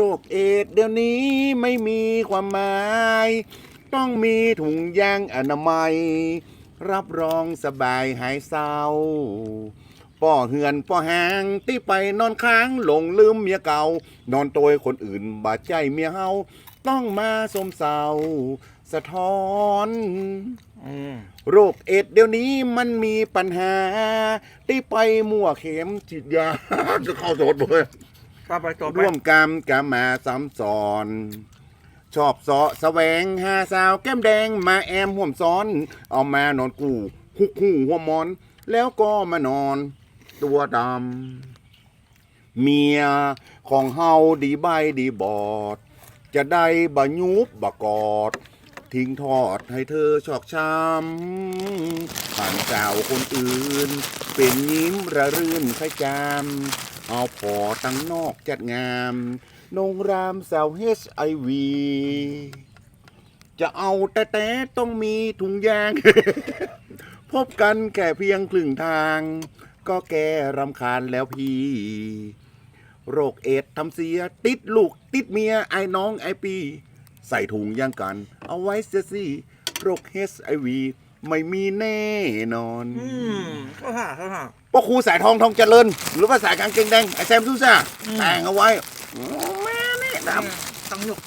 รคเอดส์เดี๋ยวนี้ไม่มีความหมาย ต้องมีถุงยางอนามัย รับรองสบายหายเศร้าป่อเหือนป่อหางที่ไปนอนค้างหลงลืมเมียเก่า นอนโตยคนอื่นบาดใจเมียเฮาต้องมาสมเศร้า สะท้อนอืมโรคเอดส์เดี๋ยวนี้มันมีปัญหา ที่ไปมั่วเข็มฉีดยาจะเข้าโสดเลย ก็ไปต่อไปร่วมกรรมกรรมมาซ้ำซ้อน ชอบเสาะแสวงหาสาวแก้มแดงมาแอมห่วมซ้อน เอามานอนกูคุกคู่หัวมอน แล้วก็มานอน ตัวดำเมียของเฮาดีใบดีบอด จะได้บะยุบบะกอด ทิ้งทอดให้เธอชอกช้ำผ่านเจ้าคนอื่น เป็นยิ้มระรื่นใครจำ เอาพอตั้งนอกจัดงามนงรามสาวเฮสไอวี จะเอาแต่แต่ต้องมีถุงยาง พบกันแค่เพียงครึ่งทาง ก็แกรำคาญแล้วพี่ โรคเอดทำเสียติดลูกติดเมียไอ้น้องไอ้ปี ใส่ถุงยางกัน เอาไว้เสียสิโรคเฮสไอวี ไม่มีแน่นอน อืมก็ห่าก็ห่า พ่อครูสายทองทองเจริญ หรือว่าสายกางเกงแดงไอแซมซูซ่าอืมแต่งเอาไว้โอ้แม่นี่ดต้องยก